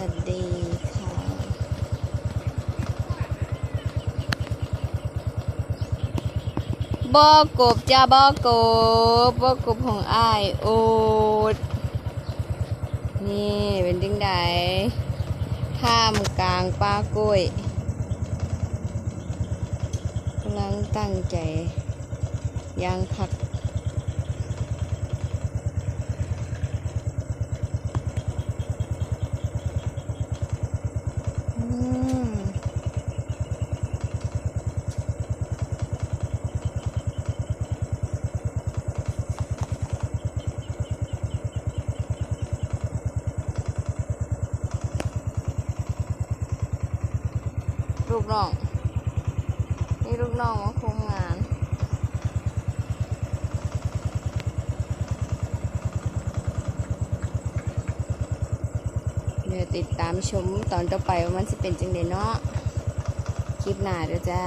วัสดีค่ะ บอกกบจ้าบอกบบอกกบของอายโอด นี่เป็นดิ้งไดท่ามกลางป้ากล้วยกำลังตั้งใจยางผัก ลูกน้อง นี่ลูกน้องมาคุมงาน เดี๋ยวติดตามชมตอนต่อไปว่ามันจะเป็นจังเดเนาะ คลิปหน้าเด้อจ้า